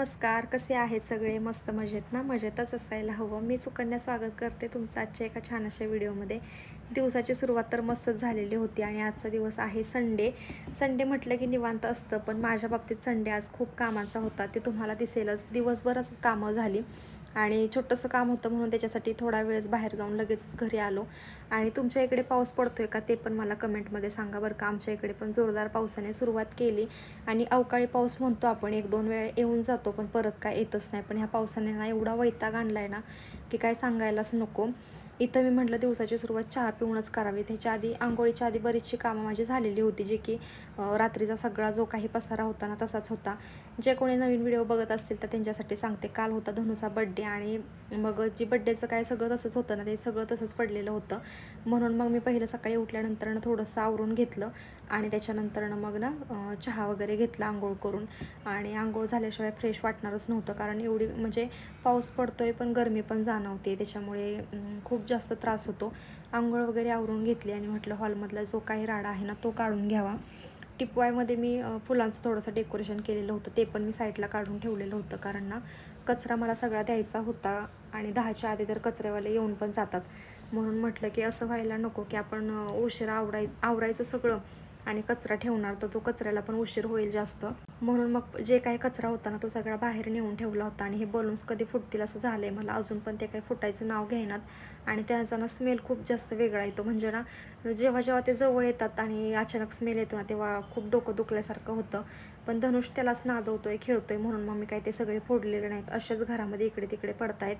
नमस्कार कसे आहेत सगळे? मस्त मजेत ना? मजेतच असायला हवं. मी सुकन्या स्वागत करते तुमचं आजच्या एका छान अशा व्हिडिओमध्ये. दिवसाची सुरुवात तर मस्तच झालेली होती आणि आजचा दिवस आहे संडे. संडे म्हटलं की निवांत असतं पण माझ्या बाबतीत संडे आज खूप कामाचा होता. ते तुम्हाला दिसेलच. दिवसभरच कामं झाली. आणि छोटंसं काम होतं म्हणून त्याच्यासाठी थोडा वेळच बाहेर जाऊन लगेचच घरी आलो. आणि तुमच्या इकडे पाऊस पडतोय का ते पण मला कमेंटमध्ये सांगा बरं का. आमच्या इकडे पण जोरदार पावसाने सुरुवात केली. आणि अवकाळी पाऊस म्हणतो आपण एक दोन वेळ येऊन जातो पण परत काय येतच नाही. पण ह्या पावसाने ना एवढा वैताग आणला आहे ना की काय सांगायलाच नको. इथं मी म्हटलं दिवसाची सुरुवात चहा पिऊनच करावी. त्याच्या आधी आंघोळीच्या आधी बरीचशी कामं माझी झालेली होती जे की रात्रीचा सगळा जो काही पसारा होता ना तसाच होता. जे कोणी नवीन व्हिडिओ बघत असतील तर त्यांच्यासाठी सांगते. काल होता धनुचा बड्डे आणि मग जी बड्डेचं काय सगळं तसंच होतं ना ते सगळं तसंच पडलेलं होतं. म्हणून मग मी पहिलं सकाळी उठल्यानंतर थोडंसं आवरून घेतलं आणि त्याच्यानंतरनं मग ना चहा वगैरे घेतला आंघोळ करून. आणि आंघोळ झाल्याशिवाय फ्रेश वाटणारच नव्हतं कारण एवढी म्हणजे पाऊस पडतोय पण गरमी पण जाणवते त्याच्यामुळे खूप जास्त त्रास होतो. आंघोळ वगैरे आवरून घेतली आणि म्हटलं हॉलमधला जो काही राडा आहे ना तो काढून घ्यावा. टिपवायमध्ये मी फुलांचं थोडंसं डेकोरेशन केलेलं होतं. ते पण मी साईडला काढून ठेवलेलं होतं कारण ना कचरा मला सगळा द्यायचा होता आणि दहाच्या आधी तर कचरेवाले येऊन पण जातात. म्हणून म्हटलं की असं व्हायला नको की आपण उशिरा आवराय आवरायचं सगळं. आणि कचरा ठेवणार तर तो कचऱ्याला पण उशीर होईल जास्त. म्हणून मग जे काही कचरा होता ना तो सगळा बाहेर नेऊन ठेवला होता आणि हे बलून्स कधी फुटतील असं झालं आहे मला अजून पण ते काही फुटायचं नाव घेणार आणि त्यांचा ना स्मेल खूप जास्त वेगळा येतो. म्हणजे ना जेव्हा जेव्हा ते जवळ येतात आणि अचानक स्मेल येतो ना तेव्हा खूप डोकं दुखल्यासारखं होतं. पण धनुष त्यालाच नादवतोय खेळतोय म्हणून मग मी काही ते सगळे फोडलेले नाहीत. असेच घरामध्ये इकडे तिकडे पडतायत.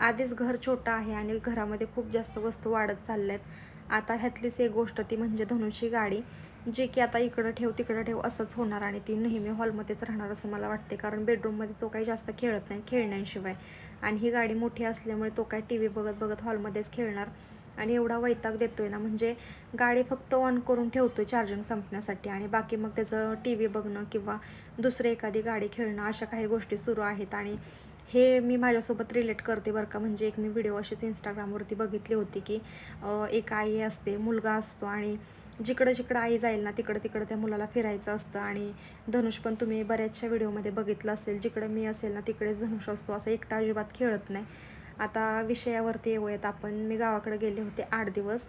आधीच घर छोटं आहे आणि घरामध्ये खूप जास्त वस्तू वाढत चालल्या आहेत आता ह्यातलीच एक गोष्ट ती म्हणजे धनुषी गाडी. जे की आता इकडं ठेव तिकडं ठेव असंच होणार आणि ती नेहमी हॉलमध्येच राहणार असं मला वाटते कारण बेडरूममध्ये तो काही जास्त खेळत नाही खेळण्याशिवाय. आणि ही गाडी मोठी असल्यामुळे तो काय टी व्ही बघत बघत हॉलमध्येच खेळणार. आणि एवढा वैताग देतो आहे ना म्हणजे गाडी फक्त ऑन करून ठेवतो चार्जिंग संपण्यासाठी. आणि बाकी मग त्याचं टी व्ही बघणं किंवा दुसरी एखादी गाडी खेळणं अशा काही गोष्टी सुरू आहेत. आणि हे मी माझ्यासोबत रिलेट करते बरं का. म्हणजे एक मी व्हिडिओ अशीच इंस्टाग्रामवरती बघितली होती की एक आई असते मुलगा असतो आणि जिकडं जिकडं आई जाईल ना तिकडं तिकडं त्या मुलाला फिरायचं असतं आणि धनुष पण तुम्ही बऱ्याचशा व्हिडिओमध्ये बघितलं असेल जिकडं मी असेल ना तिकडेच धनुष असतो असं एकटा अजिबात खेळत नाही. आता विषयावरती येऊयात आपण. मी गावाकडे गेले होते आठ दिवस.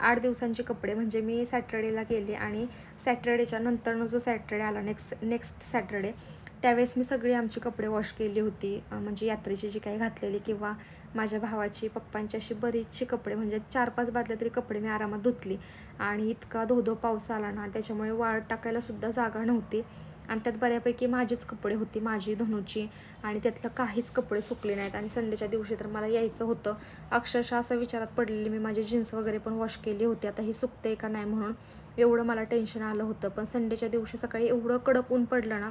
आठ दिवसांचे कपडे म्हणजे मी सॅटर्डेला गेले आणि सॅटर्डेच्या नंतरनं जो सॅटर्डे आला नेक्स्ट नेक्स्ट सॅटर्डे त्यावेळेस मी सगळी आमची कपडे वॉश केली होती. म्हणजे यात्रेची जी काही घातलेली किंवा माझ्या भावाची पप्पांची अशी बरीचशी कपडे म्हणजे चार पाच बादल्या तरी कपडे मी आरामात धुतली. आणि इतका धो धो पाऊस आला ना त्याच्यामुळे वाळ टाकायला सुद्धा जागा नव्हती. आणि त्यात बऱ्यापैकी माझेच कपडे होती माझी धनुची. आणि त्यातलं काहीच कपडे सुकले नाहीत. आणि संडेच्या दिवशी तर मला यायचं होतं. अक्षरशः असं विचारात पडलेली मी माझी जीन्स वगैरे पण वॉश केली होती. आता ही सुकते का नाही म्हणून एवढं मला टेन्शन आलं होतं. पण संडेच्या दिवशी सकाळी एवढं कडक ऊन पडलं ना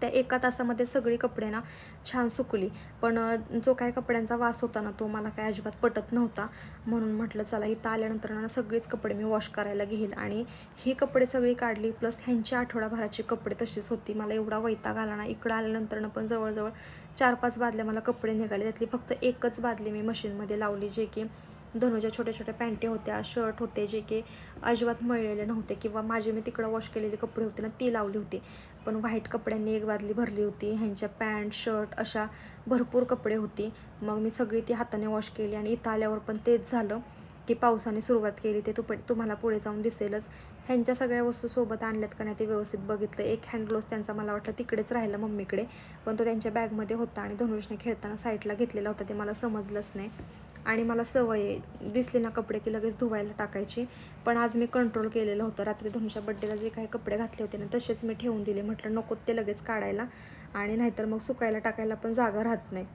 त्या एका तासामध्ये सगळी कपडे ना छान सुकली. पण जो काय कपड्यांचा वास होता ना तो मला काय अजिबात पटत नव्हता. म्हणून म्हटलं चला इथं आल्यानंतर ना सगळीच कपडे मी वॉश करायला घेईल आणि ही कपडे सगळी काढली प्लस ह्यांची आठवडाभराची कपडे तशीच होती. मला एवढा वैताग आला ना इकडं आल्यानंतर पण जवळजवळ चार पाच बादल्या मला कपडे निघाले. त्यातली फक्त एकच बादली मी मशीनमध्ये लावली जे की धनुजा छोट्या छोट्या पॅन्टी होत्या शर्ट होते जे की अजिबात मळलेले नव्हते किंवा माझे मी तिकडं वॉश केलेले कपडे होते ना ती लावली होती. पण व्हाईट कपड्यांनी एक बादली भरली होती ह्यांच्या पॅन्ट शर्ट अशा भरपूर कपडे होती. मग मी सगळी ती हाताने वॉश केली आणि इथं आल्यावर पण तेच झालं की पावसाने सुरुवात केली. ते तुप तुम्हाला पुढे जाऊन दिसेलच. ह्यांच्या सगळ्या वस्तू सोबत आणल्यात का नाही ते व्यवस्थित बघितलं. एक हँड ग्लोव्स त्यांचा मला वाटलं तिकडेच राहिला मम्मीकडे. पण तो त्यांच्या बॅगमध्ये होता आणि धनुषने खेळताना साईडला घेतलेला होता ते मला समजलंच नाही. आणि मला सवय दिसली दिसले ना कपडे की लगेच धुवायला टाकायची. पण आज मी कंट्रोल केलेलं होतं. रात्री धनुषा बड्डेला जे काही कपडे घातले होते ना तसेच मी ठेवून दिले. म्हटलं नको ते लगेच काढायला. आणि नाहीतर मग सुकायला टाकायला पण जागा राहत नाही.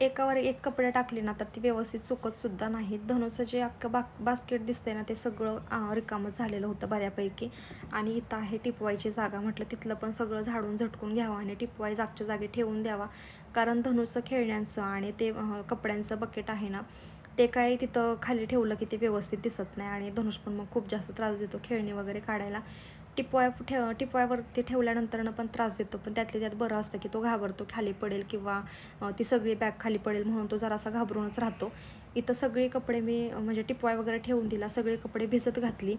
एकावर एक कपडे टाकले ना तर ती व्यवस्थित चुकतसुद्धा नाही. नाहीत धनुचं जे अख्खं बा बास्केट दिसतंय ना ते सगळं आ, रिकामं झालेलं होतं बऱ्यापैकी. आणि इथं आहे टिपवायची जागा म्हटलं तिथलं पण सगळं झाडून झटकून घ्यावं आणि टिपवाय जागच्या जागी ठेवून द्यावा. कारण धनुचं खेळण्यांचं आणि ते कपड्यांचं बकेट आहे ना ते काय तिथं खाली ठेवलं की ते व्यवस्थित दिसत नाही. आणि धनुष पण मग खूप जास्त त्रास देतो खेळणी वगैरे काढायला. टिपवाय ठेव टिपवायवरती ठेवल्यानंतरनं पण त्रास देतो. पण त्यातल्या त्यात बरं असतं की तो घाबरतो खाली पडेल किंवा ती सगळी बॅग खाली पडेल म्हणून तो जरासा घाबरूनच राहतो. इथं सगळी कपडे मी म्हणजे टिपवाय वगैरे ठेवून दिला सगळे कपडे भिजत घातली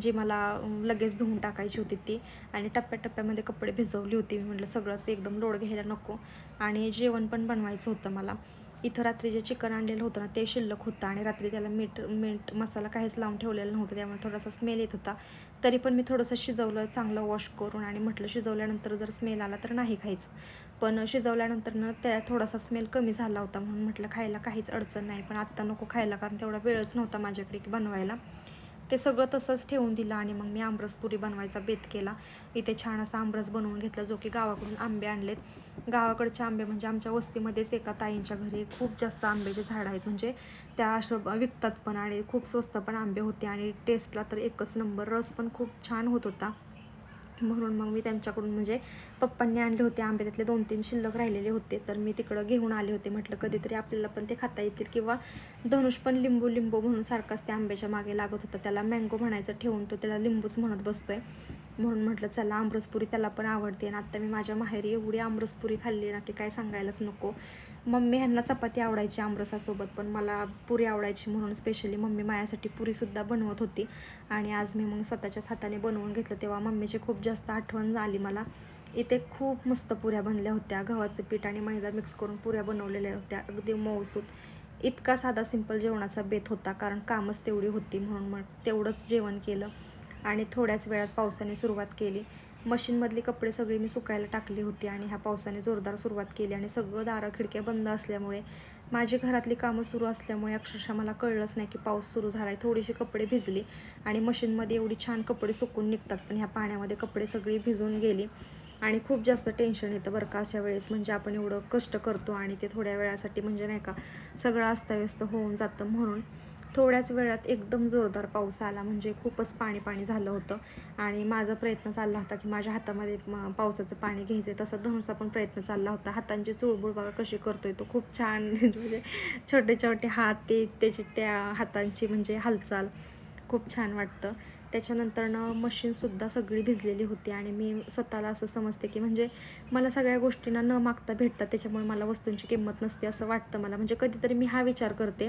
जी मला लगेच धुवून टाकायची होती ती आणि टप्प्याटप्प्यामध्ये कपडे भिजवली होती. मी म्हटलं सगळंच एकदम लोड घ्यायला नको. आणि जेवण पण बनवायचं होतं मला. इथं रात्री जे चिकन आणलेलं होतं ना ते शिल्लक होतं आणि रात्री त्याला मीठ मीठ मसाला काहीच लावून ठेवलेला नव्हतं. त्यामुळे थोडासा स्मेल येत होता. तरी पण मी थोडंसं शिजवलं चांगलं वॉश करून आणि म्हटलं शिजवल्यानंतर जर स्मेल आला तर नाही खायचं. पण शिजवल्यानंतर ना त्या थोडासा स्मेल कमी झाला होता म्हणून म्हटलं खायला काहीच अडचण नाही. पण आत्ता नको खायला कारण तेवढा वेळच नव्हता माझ्याकडे की बनवायला. ते सगळं तसंच ठेवून दिलं आणि मग मी आमरसपुरी बनवायचा बेत केला. इथे छान असा आमरस बनवून घेतला जो की गावाकडून आंबे आणलेत. गावाकडचे आंबे म्हणजे आमच्या वस्तीमध्येच एका ताईंच्या घरी खूप जास्त आंब्याचे झाडं आहेत. म्हणजे त्या असं विकतात पण आणि खूप स्वस्त पण आंबे होते आणि टेस्टला तर एकच नंबर रस पण खूप छान होत होता. म्हणून मग मी त्यांच्याकडून म्हणजे पप्पांनी आणले होते आंबे. त्यातले दोन तीन शिल्लक राहिलेले होते. तर मी तिकडं घेऊन आले होते. म्हटलं कधीतरी आपल्याला पण ते खाता येतील. किंवा धनुष पण लिंबू लिंबू म्हणून सारखाच त्या आंब्याच्या मागे लागत होता. त्याला मँगो म्हणायचं ठेवून तो त्याला लिंबूच म्हणत बसतोय. म्हणून म्हटलं चला आमरसपुरी त्याला पण आवडते. आणि आत्ता मी माझ्या माहेरी एवढी आमरसपुरी खाल्ली ना की काय सांगायलाच नको. मम्मी ह्यांना चपाती आवडायची आमरसासोबत पण मला पुरी आवडायची म्हणून स्पेशली मम्मी माझ्यासाठी पुरीसुद्धा बनवत होती. आणि आज मी मग स्वतःच्याच हाताने बनवून घेतलं तेव्हा मम्मीची खूप जास्त आठवण झाली मला. इथे खूप मस्त पुऱ्या बनल्या होत्या गव्हाचं पीठ आणि मैदा मिक्स करून पुऱ्या बनवलेल्या होत्या अगदी मऊसूत. इतका साधा सिंपल जेवणाचा बेत होता कारण कामच तेवढी होती म्हणून मग तेवढंच जेवण केलं. आणि थोड्याच वेळात पावसाने सुरुवात केली. मशीनमधली कपडे सगळी मी सुकायला टाकली होती आणि ह्या पावसाने जोरदार सुरुवात केली आणि सगळं दारं खिडक्या बंद असल्यामुळे माझी घरातली कामं सुरू असल्यामुळे अक्षरशः मला कळलंच नाही की पाऊस सुरू झाला आहे थोडीशी कपडे भिजली आणि मशीनमध्ये एवढी छान कपडे सुकून निघतात पण ह्या पाण्यामध्ये कपडे सगळी भिजून गेली आणि खूप जास्त टेन्शन येतं बरं का अशा वेळेस. म्हणजे आपण एवढं कष्ट करतो आणि ते थोड्या वेळासाठी म्हणजे नाही का सगळं अस्ताव्यस्त होऊन जातं म्हणून. थोड्याच वेळात एकदम जोरदार पाऊस आला. म्हणजे खूपच पाणी पाणी झालं होतं. आणि माझा प्रयत्न चालला होता की माझ्या हातामध्ये पावसाचं पाणी घ्यायचं आहे तसा धनुषचा पण प्रयत्न चालला होता. हातांची चुळबुळ बघा कशी करतोय तो. खूप छान. म्हणजे छोटे छोटे हात ते त्याची त्या हातांची म्हणजे हालचाल खूप छान वाटतं. त्याच्यानंतरनं मशीनसुद्धा सगळी भिजलेली होती आणि मी स्वतःला असं समजते की म्हणजे मला सगळ्या गोष्टींना न मागता भेटतात. त्याच्यामुळे मला वस्तूंची किंमत नसते असं वाटतं मला. म्हणजे कधीतरी मी हा विचार करते.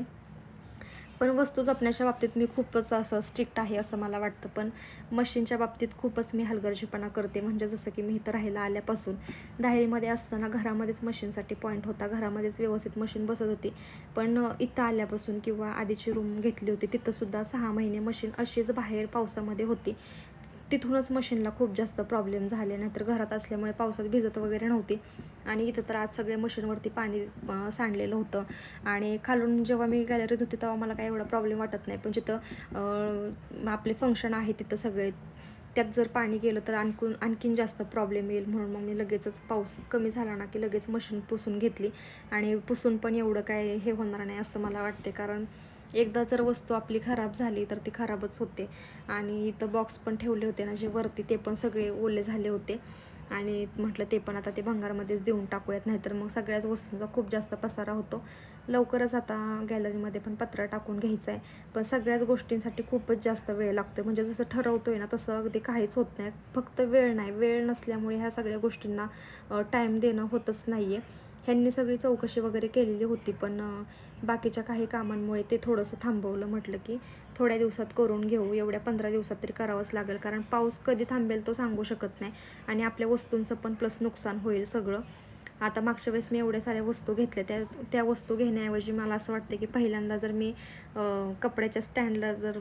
पण वस्तू जपण्याच्या बाबतीत मी खूपच असं स्ट्रिक्ट आहे असं मला वाटतं. पण मशीनच्या बाबतीत खूपच मी हलगर्जीपणा करते. म्हणजे जसं की मी इथं राहायला आल्यापासून दाहेरीमध्ये असताना घरामध्येच मशीनसाठी पॉईंट होता. घरामध्येच व्यवस्थित मशीन बसत होती. पण इथं आल्यापासून किंवा आधीची रूम घेतली होती तिथंसुद्धा सहा महिने मशीन अशीच बाहेर पावसामध्ये होती. तिथूनच मशीनला खूप जास्त प्रॉब्लेम झाले. नाहीतर घरात असल्यामुळे पावसात भिजत वगैरे नव्हती. आणि इथं तर आज सगळे मशीनवरती पाणी सांडलेलं होतं. आणि खालून जेव्हा मी गॅलरीत होते तेव्हा मला काही एवढा प्रॉब्लेम वाटत नाही. पण जिथं आपले फंक्शन आहे तिथं सगळे त्यात जर पाणी गेलं तर आणखून आणखीन जास्त प्रॉब्लेम येईल. म्हणून मग मी लगेचच पाऊस कमी झाला ना की लगेच मशीन पुसून घेतली. आणि पुसून पण एवढं काय हे होणार नाही असं मला वाटते कारण एकदा जर वस्तू आपली खराब झाली तर ती खराबच होते. आणि इथं बॉक्स पण ठेवले होते ना जे वरती ते पण सगळे ओले झाले होते. आणि म्हटलं ते पण आता ते भंगारमध्येच देऊन टाकूयात नाहीतर मग सगळ्याच वस्तूंचा खूप जास्त पसारा होतो. लवकरच आता गॅलरीमध्ये पण पत्रा टाकून घ्यायचा आहे पण सगळ्याच गोष्टींसाठी खूपच जास्त वेळ लागतो म्हणजे जसं ठरवतोय ना तसं अगदी काहीच होत नाही फक्त वेळ नाही. वेळ नसल्यामुळे ह्या सगळ्या गोष्टींना टाईम देणं होतच नाही आहे ह्यांनी सगळी चौकशी वगैरे केलेली होती पण बाकीच्या काही कामांमुळे ते थोडंसं थांबवलं म्हटलं की थोड्या दिवसात करून घेऊ एवढ्या पंधरा दिवसात तरी करावंच लागेल कारण पाऊस कधी थांबेल तो सांगू शकत नाही आणि आपल्या वस्तूंचं पण प्लस नुकसान होईल सगळं. आता मागच्या वेळेस मी एवढ्या साऱ्या वस्तू घेतल्या त्या त्या वस्तू घेण्याऐवजी मला असं वाटतं की पहिल्यांदा जर मी कपड्याच्या स्टँडला जर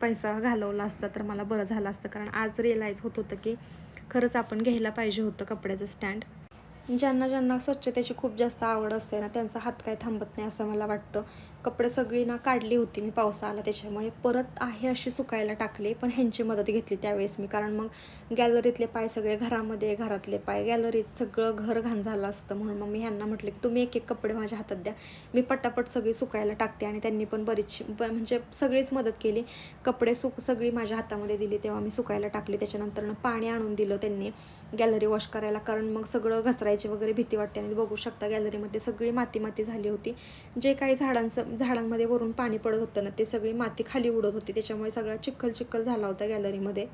पैसा घालवला असता तर मला बरं झालं असतं कारण आज रिअलाईज होत होतं की खरंच आपण घ्यायला पाहिजे होतं कपड्याचं स्टँड. ज्यांना ज्यांना स्वच्छतेची खूप जास्त आवड असते ना त्यांचा हात काय थांबत नाही असं मला वाटतं. कपडे सगळी ना काढली होती मी पावसा आला त्याच्यामुळे परत आहे अशी सुकायला टाकली पण ह्यांची मदत घेतली त्यावेळेस मी. कारण मग गॅलरीतले पाय सगळे घरामध्ये घरातले पाय गॅलरीत सगळं घर घाण झालं असतं. म्हणून मग मी ह्यांना म्हटलं की तुम्ही एक एक कपडे माझ्या हातात द्या. मी पटापट सगळी सुकायला टाकते आणि त्यांनी पण बरीचशी म्हणजे सगळीच मदत केली. कपडे सुक सगळी माझ्या हातामध्ये दिली तेव्हा मी सुकायला टाकली. त्याच्यानंतर पाणी आणून दिलं त्यांनी गॅलरी वॉश करायला. कारण मग सगळं घसरायचं वगैरे भीती वाटते आणि बघू शकता गॅलरीमध्ये सगळी माती माती झाली होती. जे काही झाडांचं झाडांमध्ये वरून पाणी पडत होतं ना ते सगळी माती खाली उडत होती. त्याच्यामुळे सगळा चिखल चिखल झाला होता गॅलरीमध्ये.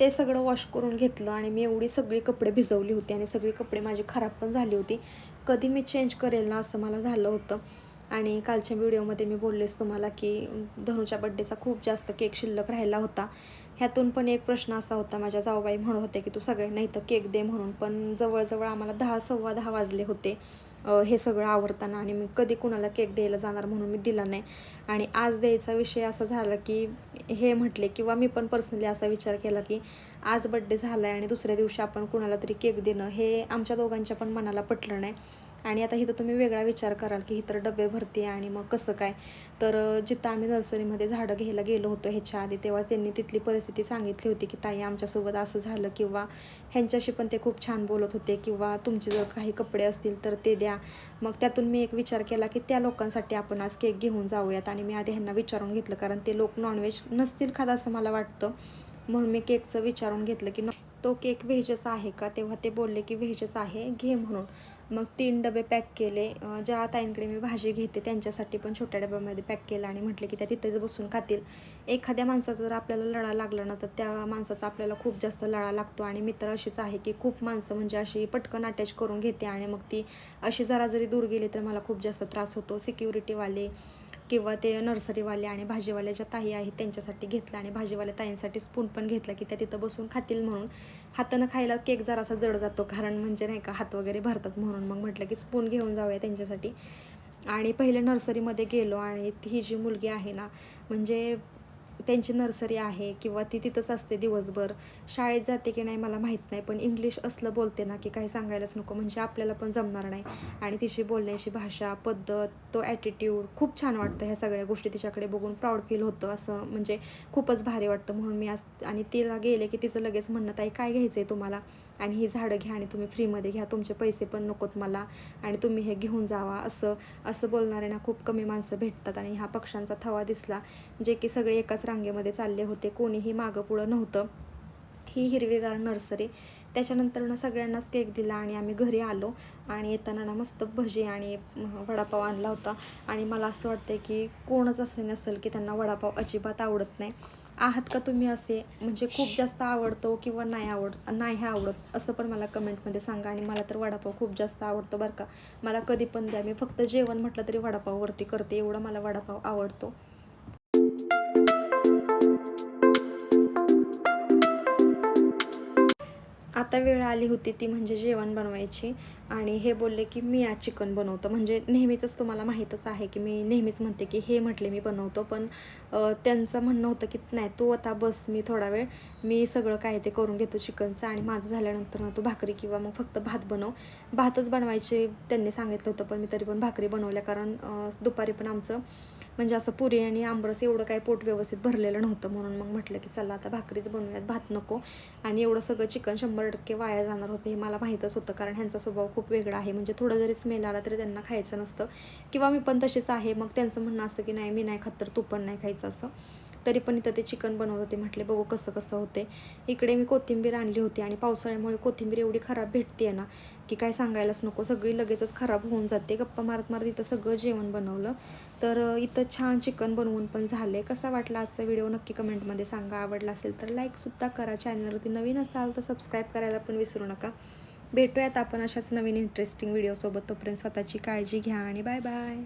ते सगळं वॉश करून घेतलं आणि मी एवढी सगळी कपडे भिजवली होती आणि सगळी कपडे माझी खराब पण झाली होती. कधी मी चेंज करेल ना असं मला झालं होतं. आणि कालच्या व्हिडिओमध्ये मी बोललेच तुम्हाला की धनूच्या बड्डेचा खूप जास्त केक शिल्लक राहिला होता. ह्यातून पण एक प्रश्न असा होता माझ्या जाऊबाई म्हणत होते की तू सगळ्यांना इथं केक दे म्हणून. पण जवळजवळ आम्हाला दहा सव्वा दहा वाजले होते. हे सगळं आवडताना आणि मी कधी कुणाला केक द्यायला जाणार म्हणून मी दिला नाही. आणि आज द्यायचा विषय असा झाला की हे म्हटले किंवा मी पण पर्सनली असा विचार केला की आज बड्डे झाला आहे आणि दुसऱ्या दिवशी आपण कुणाला तरी केक देणं हे आमच्या दोघांच्या पण मनाला पटलं नाही. आणि आता इथं तुम्ही वेगळा विचार कराल की इतर डबे भरते आणि मग कसं काय? तर जिथं आम्ही नर्सरीमध्ये झाडं घ्यायला गेलो होतो ह्याच्या आधी तेव्हा त्यांनी तिथली परिस्थिती सांगितली होती की ताई आमच्यासोबत असं झालं किंवा ह्यांच्याशी पण ते खूप छान बोलत होते किंवा तुमचे जर काही कपडे असतील तर ते द्या. मग त्यातून मी एक विचार केला की त्या लोकांसाठी आपण आज केक घेऊन जाऊयात. आणि मी आधी ह्यांना विचारून घेतलं कारण ते लोक नॉनव्हेज नसतील खात असं मला वाटतं. म्हणून मी केकचं विचारून घेतलं की तो केक व्हेजच आहे का? तेव्हा ते बोलले की व्हेजच आहे घे म्हणून. मग तीन डबे पॅक केले. ज्या ताईंकडे मी भाजी घेते त्यांच्यासाठी पण छोट्या डब्यामध्ये पॅक केलं आणि म्हटले की त्या तिथेच बसून खातील. एखाद्या माणसाचा जर आपल्याला लळा लागला ना तर त्या माणसाचा आपल्याला खूप जास्त लळा लागतो आणि मित्र अशीच आहे की खूप माणसं म्हणजे अशी पटकन अटॅच करून घेते आणि मग ती अशी जरा जरी दूर गेली तर मला खूप जास्त त्रास होतो. सिक्युरिटीवाले किंवा ते नर्सरीवाले आणि भाजीवाल्या ज्या ताई आहेत त्यांच्यासाठी घेतलं आणि भाजीवाल्या ताईंसाठी स्पून पण घेतलं की त्या तिथं बसून खातील म्हणून. हातानं खायला केक जरासा जड जातो कारण म्हणजे नाही का हात वगैरे भरतात म्हणून. मग म्हटलं की स्पून घेऊन जाऊया त्यांच्यासाठी. आणि पहिले नर्सरीमध्ये गेलो आणि ही जी मुलगी आहे ना म्हणजे त्यांची नर्सरी आहे किंवा ती तिथंच असते दिवसभर. शाळेत जाते की नाही मला माहीत नाही पण इंग्लिश असलं बोलते ना की काही सांगायलाच नको म्हणजे आपल्याला पण जमणार नाही. आणि तिची बोलण्याची भाषा पद्धत तो ॲटिट्यूड खूप छान वाटतं ह्या सगळ्या गोष्टी तिच्याकडे बघून. प्राऊड फील होतं असं म्हणजे खूपच भारी वाटतं म्हणून मी आज आणि तिला गेले की तिचं लगेच म्हणणं ताई काय घ्यायचं आहे तुम्हाला? आणि ही झाडं घ्या आणि तुम्ही फ्रीमध्ये घ्या तुमचे पैसे पण नकोत मला आणि तुम्ही हे घेऊन जावा असं असं बोलणारे ना खूप कमी माणसं भेटतात आणि ह्या पक्ष्यांचा थवा दिसला जे की सगळे एकाच रांगेमध्ये चालले होते कोणीही मागं पुढं नव्हतं. ही हिरवीगार नर्सरी त्याच्यानंतर ना सगळ्यांनाच केक दिला आणि आम्ही घरी आलो आणि येताना ना मस्त भजी आणि वडापाव आणला होता आणि मला असं वाटतं की कोणच असं नसेल की त्यांना वडापाव अजिबात आवडत नाही. आहात का तुम्ही असे? म्हणजे खूप जास्त आवडतो किंवा नाही आवड नाही आवडत असं पण मला कमेंटमध्ये सांगा आणि मला तर वडापाव खूप जास्त आवडतो बरं का. मला कधी पण द्या मी फक्त जेवण म्हटलं तरी वडापाववरती करते एवढा मला वडापाव आवडतो. आता वेळ आली होती ती म्हणजे जेवण बनवायची. आणि हे बोलले की मी आज चिकन बनवतो. म्हणजे नेहमीचंच तुम्हाला माहीतच आहे की मी नेहमीच म्हणते की हे म्हटले मी बनवतो. पण त्यांचं म्हणणं होतं की नाही तू आता बस मी थोडा वेळ मी सगळं काय ते करून घेतो चिकनचं. आणि माझं झाल्यानंतर ना तू भाकरी किंवा मग फक्त भात बनव. भातच बनवायचे त्यांनी सांगितलं होतं पण मी तरी पण भाकरी बनवल्या. कारण दुपारी पण आमचं म्हणजे असं पुरी आणि आंबरस एवढं काय पोट व्यवस्थित भरलेलं नव्हतं म्हणून मग म्हटलं की चला आता भाकरीच बनवूयात भात नको. आणि एवढं सगळं चिकन शंभर टक्के वाया जाणार होतं हे मला माहीतच होतं कारण ह्यांचा स्वभाव खूप वेगळा आहे. म्हणजे थोडं जरी स्मेल आला तरी त्यांना खायचं नसतं. किंवा मी पण तशीच आहे. मग त्यांचं म्हणणं असतं की नाही मी नाही खात तर तू पण नाही खायचं असं. तरी पण इथं ते चिकन बनवत होते म्हटले बघू कसं कसं होते. इकडे मी कोथिंबीर आणली होती आणि पावसाळ्यामुळे कोथिंबीर एवढी खराब भेटते ना की काय सांगायलाच नको. सगळी लगेचच खराब होऊन जाते. गप्पा मारत मारत इथं सगळं जेवण बनवलं. तर इथं छान चिकन बनवून पण झालं. कसा वाटला आजचा व्हिडिओ नक्की कमेंटमध्ये सांगा. आवडला असेल तर लाईकसुद्धा करा. चॅनलवरती नवीन असाल तर सबस्क्राईब करायला पण विसरू नका. भेटूयात आपण अशाच नवीन इंटरेस्टिंग व्हिडिओसोबत तोपर्यंत स्वतःची काळजी घ्या आणि बाय बाय